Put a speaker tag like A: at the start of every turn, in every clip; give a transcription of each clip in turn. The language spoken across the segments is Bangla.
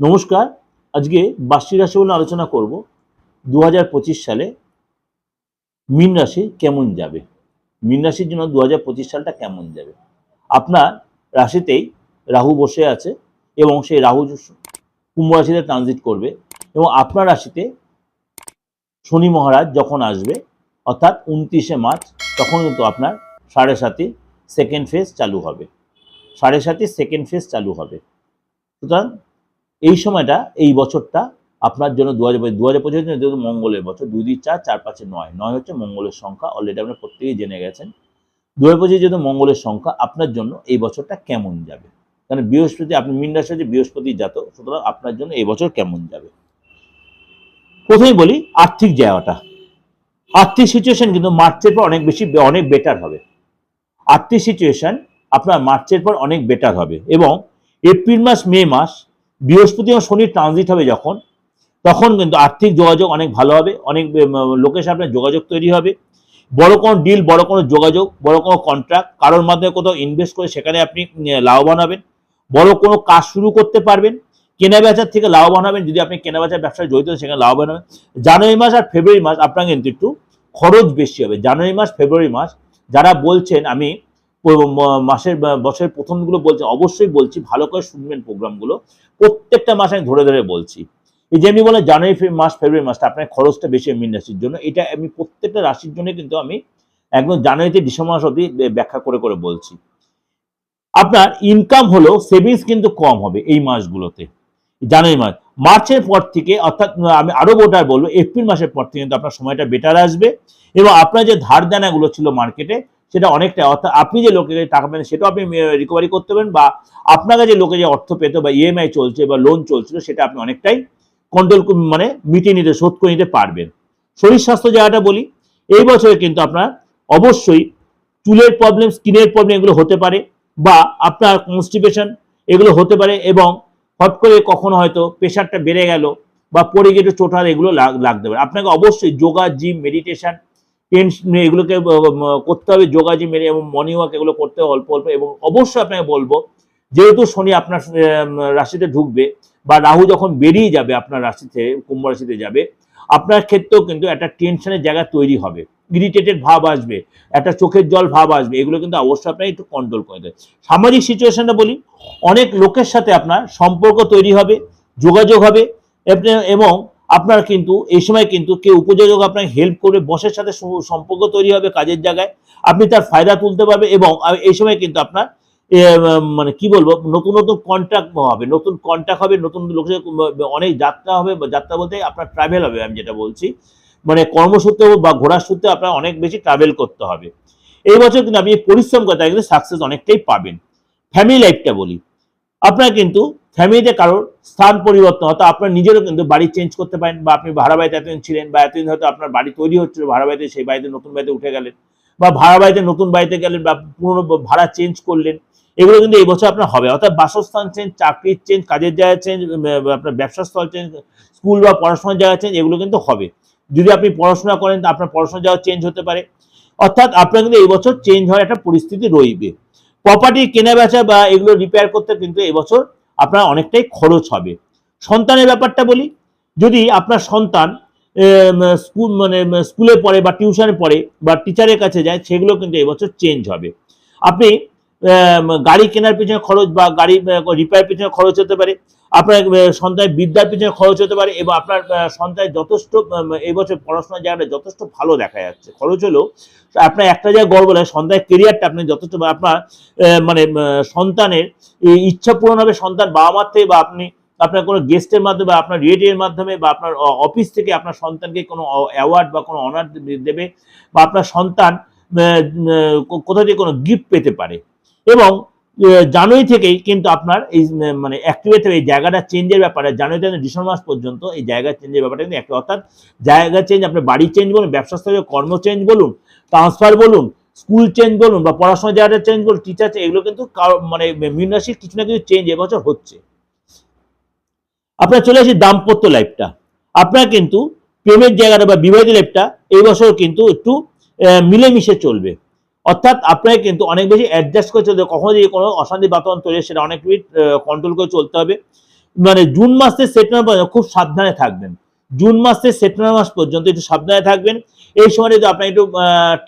A: নমস্কার, আজকে বার্ষিক রাশি বলে আলোচনা করব দু হাজার পঁচিশ সালে মীন রাশি কেমন যাবে? মীন রাশির জন্য দু হাজার পঁচিশ সালটা কেমন যাবে? আপনার রাশিতেই রাহু বসে আছে এবং সেই রাহু কুম্ভ রাশিতে ট্রানজিট করবে এবং আপনার রাশিতে শনি মহারাজ যখন আসবে, অর্থাৎ উনত্রিশে মার্চ, তখন কিন্তু আপনার সাড়ে সাতই সেকেন্ড ফেজ চালু হবে। সাড়ে সাতই সেকেন্ড ফেজ চালু হবে। সুতরাং এই সময়টা, এই বছরটা আপনার জন্য দু হাজার দু হাজার পঁচিশ যেহেতু মঙ্গলের বছর, দুই দুই চার চার, পাঁচে নয়। নয় হচ্ছে মঙ্গলের সংখ্যা অলরেডি আপনার প্রত্যেকেই জেনে গেছেন। দু হাজার পঁচিশ যেহেতু মঙ্গলের সংখ্যা, আপনার জন্য এই বছরটা কেমন যাবে? কারণ বৃহস্পতি, আপনি মিন রাশি হচ্ছে বৃহস্পতি জাত সুতরাং আপনার জন্য এই বছর কেমন যাবে? প্রথমেই বলি, আর্থিক জায়গাটা। আর্থিক সিচুয়েশন কিন্তু মার্চের পর অনেক বেশি, অনেক বেটার হবে। আর্থিক সিচুয়েশন আপনার মার্চের পর অনেক বেটার হবে এবং এপ্রিল মাস, মে মাস বৃহস্পতি এবং শনি ট্রানজিট হবে যখন, তখন কিন্তু আর্থিক যোগাযোগ অনেক ভালো হবে, অনেক লোকের সাথে আপনার যোগাযোগ তৈরি হবে। বড় কোনো ডিল বড় কোনো যোগাযোগ, বড় কোনো কন্ট্রাক্ট কারোর মাধ্যমে কোথাও ইনভেস্ট করে সেখানে আপনি লাভবান হবেন। বড় কোনো কাজ শুরু করতে পারবেন কেনা বেচার থেকে লাভবান হবেন, যদি আপনি কেনা বেচার ব্যবসায় জড়িত সেখানে লাভবান হবেন। জানুয়ারি মাস আর ফেব্রুয়ারি মাস আপনার কিন্তু একটু খরচ বেশি হবে। জানুয়ারি মাস, ফেব্রুয়ারি মাস, যারা বলছেন আমি মাসের বছরের প্রথমগুলো বলছি, অবশ্যই বলছি, ভালো করে শুনবেন প্রোগ্রামগুলো। প্রত্যেকটা মাস আমি ধরে ধরে বলছি। এই যেমনি বলে জানুয়ারি মাস, ফেব্রুয়ারি মাসটা, আপনার খরচটা বেশি মীন রাশির জন্য। এটা আমি প্রত্যেকটা রাশির জন্য কিন্তু আমি একদম জানুয়ারিতে ডিসেম্বর মাস অবধি ব্যাখ্যা করে করে বলছি। আপনার ইনকাম হলো সেভিংস কিন্তু কম হবে এই মাসগুলোতে। জানুয়ারি মাস, মার্চের পর থেকে অর্থাৎ আমি আরও বেটার বলব, এপ্রিল মাসের পর থেকে কিন্তু আপনার সময়টা বেটার আসবে এবং আপনার যে ধার দেনাগুলো ছিল মার্কেটে সেটা অনেকটা, অর্থাৎ আপনি যে লোকের কাছে টাকা পেন সেটাও আপনি রিকভারি করতে পারেন বা আপনার কাছে লোকে যে অর্থ পেত বা ইএমআই চলছে বা লোন চলছিল, সেটা আপনি অনেকটাই কন্ট্রোল মানে মিটিয়ে নিতে, শোধ করে নিতে পারবেন। শরীর স্বাস্থ্য জায়গাটা বলি, এই বছরে কিন্তু আপনার অবশ্যই চুলের প্রবলেম স্কিনের প্রবলেম এগুলো হতে পারে বা আপনার কনস্টিপেশন এগুলো হতে পারে এবং হট করে কখনো হয়তো প্রেশারটা বেড়ে গেল বা পড়ে গিয়ে চোটার এগুলো লাগ- লাগতে পারে। আপনাকে অবশ্যই যোগা জিম মেডিটেশন টেনশন এগুলোকে করতে হবে যোগা জিম এবং মর্নিং ওয়াক এগুলো করতে হবে অল্প অল্প এবং অবশ্যই আপনাকে বলব, যেহেতু শনি আপনার রাশিতে ঢুকবে বা রাহু যখন বেরিয়ে যাবে আপনার রাশিতে, কুম্ভ রাশিতে যাবে, আপনার ক্ষেত্রেও কিন্তু একটা টেনশনের জায়গা তৈরি হবে। ইরিটেটেড ভাব আসবে, একটা চোখের জল ভাব আসবে, এগুলো কিন্তু অবশ্যই আপনাকে একটু কন্ট্রোল করে দেয় সামাজিক সিচুয়েশনটা বলি, অনেক লোকের সাথে আপনার সম্পর্ক তৈরি হবে, যোগাযোগ হবে, এবং আপনার কিন্তু, এই সময় কিন্তু কেউ উপযোজক আপনাকে হেল্প করবে, বসের সাথে সম্পর্ক তৈরি হবে, কাজের জায়গায়। আপনি তার ফায়দা তুলতে পারবে এবং এই সময় কিন্তু আপনার মানে কি বলব, নতুন নতুন কন্ট্যাক্ট হবে, নতুন কন্ট্যাক্ট হবে, নতুন লোকের অনেক যাত্রা হবে যাত্রা বলতে আপনার ট্রাভেল হবে, আমি যেটা বলছি। মানে কর্মসূত্রে বা ঘোরার সূত্রে আপনার অনেক বেশি ট্রাভেল করতে হবে। এই বছর কিন্তু আপনি পরিশ্রম করতে কিন্তু সাকসেস অনেকটাই পাবেন। ফ্যামিলি লাইফটা বলি। আপনার কিন্তু ফ্যামিলিতে কারোর স্থান পরিবর্তন, অর্থাৎ আপনার নিজেরও কিন্তু বাড়ি চেঞ্জ করতে পারেন বা আপনি ভাড়া বাড়িতে এতদিন ছিলেন বা এতদিন হয়তো আপনার বাড়ি তৈরি হচ্ছিল, ভাড়া বাড়িতে সেই বাড়িতে নতুন বাড়িতে উঠে গেলেন বা ভাড়া বাড়িতে নতুন বাড়িতে গেলেন বা পুরনো ভাড়া চেঞ্জ করলেন, এগুলো কিন্তু এই বছর আপনার হবে। অর্থাৎ বাসস্থান চেঞ্জ চাকরির চেঞ্জ কাজের জায়গা চেঞ্জ আপনার ব্যবসাস্থল চেঞ্জ স্কুল বা পড়াশোনার জায়গা চেঞ্জ এগুলো কিন্তু হবে। যদি আপনি পড়াশোনা করেন আপনার পড়াশোনার জায়গা চেঞ্জ হতে পারে। অর্থাৎ আপনার কিন্তু এই বছর চেঞ্জ হওয়ার একটা পরিস্থিতি রইবে। প্রপার্টি কেনা বেচা বা এগুলো রিপেয়ার করতে কিন্তু এবছর আপনার অনেকটাই খরচ হবে। সন্তানের ব্যাপারটা বলি, যদি আপনার সন্তান স্কুল মানে স্কুলে পড়ে বা টিউশনে পড়ে বা টিচারের কাছে যায়, সেগুলো কিন্তু এবছর চেঞ্জ হবে। আপনি গাড়ি কেনার পিছনে খরচ বা গাড়ি রিপেয়ার পিছনে খরচ হতে পারে। আপনার সন্তানের বিদ্যার পিছনে খরচ হতে পারে এবং আপনার সন্তানের যথেষ্ট এম, এই বছর পড়াশোনার জায়গাটা যথেষ্ট ভালো দেখা যাচ্ছে। খরচ হলেও আপনার একটা জায়গায় গর্ব লাগে সন্তানের কেরিয়ারটা আপনি যথেষ্ট আপনার মানে সন্তানের ইচ্ছা পূরণ হবে সন্তান বাবা মার থেকে বা আপনি আপনার কোনো গেস্টের মাধ্যমে বা আপনার রিলেটিভের মাধ্যমে বা আপনার অফিস থেকে আপনার সন্তানকে কোনো অ্যাওয়ার্ড বা কোনো অনার দেবে বা আপনার সন্তান আহ, আহ, কোথা থেকে কোনো গিফট পেতে পারে। এবং জানুয়ারি থেকেই কিন্তু আপনার এই মানে অ্যাক্টিভেট এই জায়গাটা চেঞ্জের ব্যাপারে, জানুয়ারি থেকে ডিসেম্বর মাস পর্যন্ত এই জায়গা চেঞ্জের ব্যাপারটা কিন্তু একটা অর্থাৎ জায়গা চেঞ্জ আপনার বাড়ি চেঞ্জ বলুন, ব্যবসা স্থলে কর্ম চেঞ্জ বলুন ট্রান্সফার বলুন স্কুল চেঞ্জ বলুন বা পড়াশোনার জায়গাটা চেঞ্জ বলুন টিচার এগুলো কিন্তু মানে মীন রাশির কিছু না কিছু চেঞ্জ এবছর হচ্ছে। আপনার চলে আসি দাম্পত্য লাইফটা আপনার কিন্তু প্রেমের জায়গাটা বা বিবাহিত লাইফটা এই বছর কিন্তু একটু মিলেমিশে চলবে। অর্থাৎ আপনাকে কিন্তু অনেক বেশি অ্যাডজাস্ট করে চলতে কখনো যদি কোনো অশান্তি বাতাবরণ তৈরি সেটা অনেক কন্ট্রোল করে চলতে হবে। মানে জুন মাস থেকে সেপ্টেম্বর পর্যন্ত খুব সাবধানে থাকবেন। জুন মাস থেকে সেপ্টেম্বর মাস পর্যন্ত একটু সাবধানে থাকবেন। এই সময় যদি আপনার একটু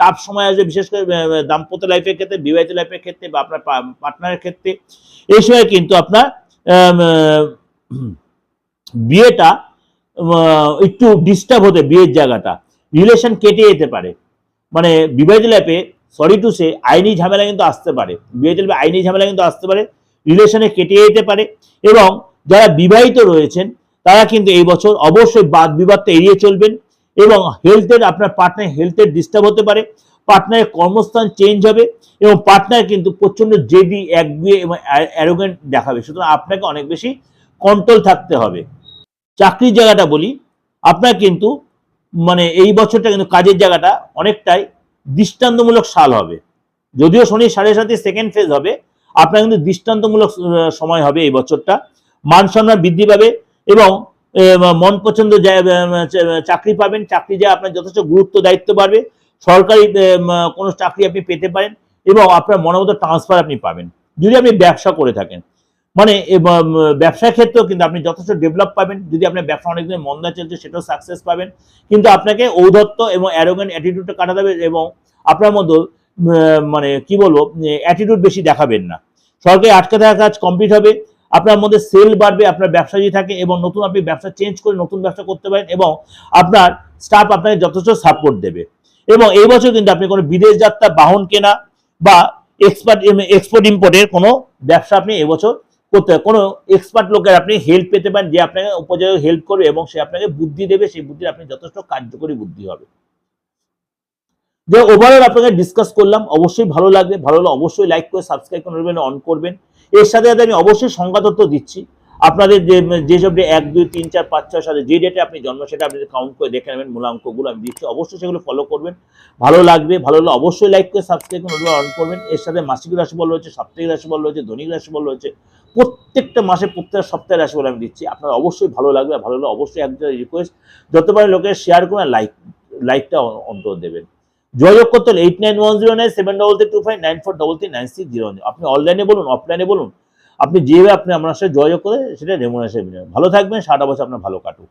A: টাফ সময় আসবে বিশেষ করে দাম্পত্য লাইফের ক্ষেত্রে, বিবাহিত লাইফের ক্ষেত্রে বা আপনার পার্টনারের ক্ষেত্রে, এই সময় কিন্তু আপনার বিয়েটা একটু ডিস্টার্ব হতে বিয়ের জায়গাটা। রিলেশন কেটে যেতে পারে। মানে বিবাহিত লাইফে সরি টু সে আইনি ঝামেলা কিন্তু আসতে পারে। বিবাহিত লাইফে আইনি ঝামেলা কিন্তু আসতে পারে রিলেশনে কেটে যেতে পারে এবং যারা বিবাহিত রয়েছেন, তারা কিন্তু এই বছর অবশ্যই বাদ বিবাদটা এড়িয়ে চলবেন এবং হেলথের আপনার পার্টনার হেলথের ডিস্টার্ব হতে পারে পার্টনারের কর্মস্থান চেঞ্জ হবে এবং পার্টনার কিন্তু প্রচণ্ড জেদি, একগুয়ে এবং অ্যারোগেন্ট দেখাবে। সুতরাং আপনাকে অনেক বেশি কন্ট্রোল থাকতে হবে। চাকরির জায়গাটা বলি, আপনার কিন্তু মানে এই বছরটা কিন্তু কাজের জায়গাটা অনেকটাই দৃষ্টান্তমূলক সাল হবে। যদিও শনি সাড়ে সাথে সেকেন্ড ফেজ হবে, আপনার কিন্তু দৃষ্টান্তমূলক সময় হবে এই বছরটা। মান সম্মান বৃদ্ধি পাবে এবং মন পছন্দ চাকরি পাবেন। চাকরি যা আপনার যথেষ্ট গুরুত্ব, দায়িত্ব বাড়বে। সরকারি কোনো চাকরি আপনি পেতে পারেন এবং আপনার মনোমতো ট্রান্সফার আপনি পাবেন। যদি আপনি ব্যবসা করে থাকেন মানে ব্যবসার ক্ষেত্রেও কিন্তু আপনি যথেষ্ট ডেভেলপ পাবেন। যদি আপনার ব্যবসা অনেকদিন মন্দা চলছে, সেটাও সাকসেস পাবেন। কিন্তু আপনাকে ঔদ্ধত্য এবং অ্যারোগেন্ট অ্যাটিটিউডটা কাটা দেবে এবং আপনার মতো মানে কি বলব অ্যাটিটিউড বেশি দেখাবেন না। সরকারি আটকে থাকা কাজ কমপ্লিট হবে, আপনার মধ্যে সেল বাড়বে, আপনার ব্যবসা যদি থাকে এবং নতুন আপনি ব্যবসা চেঞ্জ করে নতুন ব্যবসা করতে পারেন এবং আপনার স্টাফ আপনাকে যথেষ্ট সাপোর্ট দেবে। এবং এই বছর কিন্তু আপনি কোনো বিদেশ যাত্রা, বাহন কেনা বা এক্সপার্ট এক্সপোর্ট ইম্পোর্টের কোনো ব্যবসা আপনি এবছর করতে কোনো এক্সপার্ট লোকের আপনি হেল্প পেতে পারেন যে আপনাকে উপযোগী হেল্প করবে এবং সে আপনাকে বুদ্ধি দেবে, সেই বুদ্ধি আপনি যথেষ্ট কার্যকরী বুদ্ধি হবে। যে ওভারঅল আপনাকে ডিসকাস করলাম, অবশ্যই ভালো লাগবে। ভালো লাগলে অবশ্যই লাইক করে সাবস্ক্রাইব করবেন অন করবেন। এর সাথে সাথে আমি অবশ্যই সংবাদত্ব দিচ্ছি। আপনাদের যে যেসব ডে এক, দুই, তিন, চার, পাঁচ, ছয় সাথে যে ডেটে আপনি জন্ম, সেটা আপনি কাউন্ট করে দেখে নেবেন মূলাঙ্কগুলো আমি দিচ্ছি। অবশ্যই সেগুলো ফলো করবেন। ভালো লাগবে, ভালো লাগলে অবশ্যই লাইক করে সাবস্ক্রাইব করে অন করবেন। এর সাথে মাসিক রাশিফল রয়েছে, সাপ্তাহিক রাশিফল রয়েছে, দৈনিক রাশিফল রয়েছে। প্রত্যেকটা মাসে প্রত্যেক সপ্তাহে রাশিফল আমি দিচ্ছি। আপনার অবশ্যই ভালো লাগবে, ভালো লাগলে অবশ্যই একটা রিকোয়েস্ট যত পারে লোকের শেয়ার করুন লাইক লাইকটা অন্তর দেবেন। যোগাযোগ করতে হলে eight nine one zero nine seven double three two five nine four double three nine six zero আপনি অনলাইনে বলুন অফলাইনে বলুন আপনি যেভাবে আপনি আপনার সাথে যোগাযোগ করে সেটা রেমুনেশন ভালো থাকবেন, সারাটা বছর আপনার ভালো কাটুক।